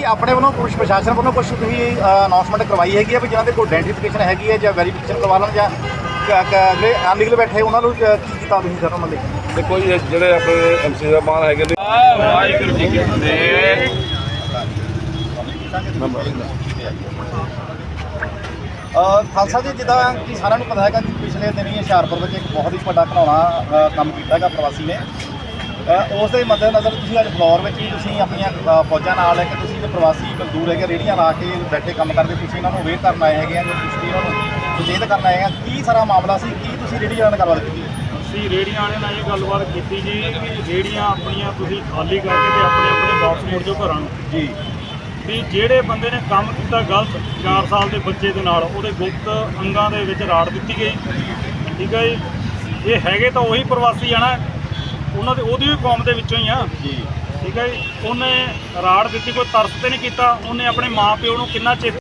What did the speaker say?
ਕੀ ਆਪਣੇ ਵੱਲੋਂ ਕੁਝ ਪ੍ਰਸ਼ਾਸਨ ਵੱਲੋਂ ਕੁਝ ਤੁਸੀਂ ਅਨਾਉਂਸਮੈਂਟ ਕਰਵਾਈ ਹੈਗੀ ਹੈ ਵੀ ਜਿਨ੍ਹਾਂ ਦੇ ਕੋਈ ਆਇਡੈਂਟੀਫਿਕੇਸ਼ਨ ਹੈਗੀ ਹੈ ਜਾਂ ਵੈਰੀਫਿਕੇਸ਼ਨ ਕਰਵਾ ਲੈਣ ਜਾਂ ਜਿਹੜੇ ਅਨਲੀਗਲ ਬੈਠੇ ਉਹਨਾਂ ਨੂੰ ਕੀ ਕੀਤਾ ਤੁਸੀਂ ਸਰ ਉਹਨਾਂ ਲਈ ਦੇਖੋ ਜੀ ਜਿਹੜੇ ਆਪਣੇ ਐਮਸੀ ਦਾ ਮਾਨ ਹੈਗੇ ਨੇ। ਵਾਹਿਗੁਰੂ ਜੀ ਕੀ ਫਤਿਹ। ਅ, ਖਾਲਸਾ ਜੀ ਜਿੱਦਾਂ ਕਿ ਸਾਰਿਆਂ ਨੂੰ ਪਤਾ ਹੈਗਾ ਕਿ ਪਿਛਲੇ ਦਿਨੀ ਹੁਸ਼ਿਆਰਪੁਰ ਵਿੱਚ ਇੱਕ ਬਹੁਤ ਹੀ ਵੱਡਾ ਘਿਨਾਉਣਾ ਅ, ਕੰਮ ਕੀਤਾ ਹੈਗਾ ਪ੍ਰਵਾਸੀ ਨੇ। ਉਸ ਦੇ ਮੱਦੇਨਜ਼ਰ ਤੁਸੀਂ ਅੱਜ ਫਲੋਰ ਵਿੱਚ ਵੀ ਤੁਸੀਂ ਆਪਣੀਆਂ ਫੌਜਾਂ ਨਾਲ ਲੈ ਕੇ ਤੁਸੀਂ ਜੋ ਪ੍ਰਵਾਸੀ ਮਜ਼ਦੂਰ ਹੈਗੇ ਰੇੜੀਆਂ ਲਾ ਕੇ ਬੈਠੇ ਕੰਮ ਕਰਦੇ ਤੁਸੀਂ ਇਹਨਾਂ ਨੂੰ ਅਵੇਅਰ ਕਰਨ ਆਏ ਹੈਗੇ ਆ ਜੋ ਤੁਸੀਂ ਇਹਨਾਂ ਨੂੰ ਸੁਚੇਤ ਕਰਨ ਆਏ ਆ। ਕੀ ਸਾਰਾ ਮਾਮਲਾ ਸੀ? ਕੀ ਤੁਸੀਂ ਰੇੜੀਆਂ ਨਾਲ ਗੱਲਬਾਤ ਕੀਤੀ? ਅਸੀਂ ਰੇੜੀਆਂ ਵਾਲਿਆਂ ਨਾਲ ਇਹ ਗੱਲਬਾਤ ਕੀਤੀ ਜੀ ਰੇੜੀਆਂ ਆਪਣੀਆਂ ਤੁਸੀਂ ਖਾਲੀ ਕਰਕੇ ਤੇ ਆਪਣੇ ਆਪਣੇ ਵਾਪਸ ਮੁੜ ਜਾਓ ਘਰਾਂ ਨੂੰ। ਜੀ। ਵੀ ਜਿਹੜੇ ਬੰਦੇ ਨੇ ਕੰਮ ਕੀਤਾ ਗਲਤ 4 ਸਾਲ ਦੇ ਬੱਚੇ ਦੇ ਨਾਲ ਉਹਦੇ ਗੁਪਤ ਅੰਗਾਂ ਦੇ ਵਿੱਚ ਰਾੜ ਦਿੱਤੀ ਗਈ। ਠੀਕ ਹੈ ਜੀ? ਇਹ ਹੈਗੇ ਤਾਂ ਉਹੀ ਪ੍ਰਵਾਸੀ ਆ ਨਾ। ਉਹਨਾਂ ਦੇ ਉਹਦੀ ਵੀ ਕੌਮ ਦੇ ਵਿੱਚੋਂ ਹੀ ਆ। ਜੀ। ਠੀਕ ਹੈ ਜੀ। ਉਹਨੇ ਰਾੜ ਦਿੱਤੀ ਕੋਈ ਤਰਸ ਤੇ ਨਹੀਂ ਕੀਤਾ। ਉਹਨੇ ਆਪਣੇ ਮਾਂ ਪਿਓ ਨੂੰ ਕਿੰਨਾ ਚਿਰ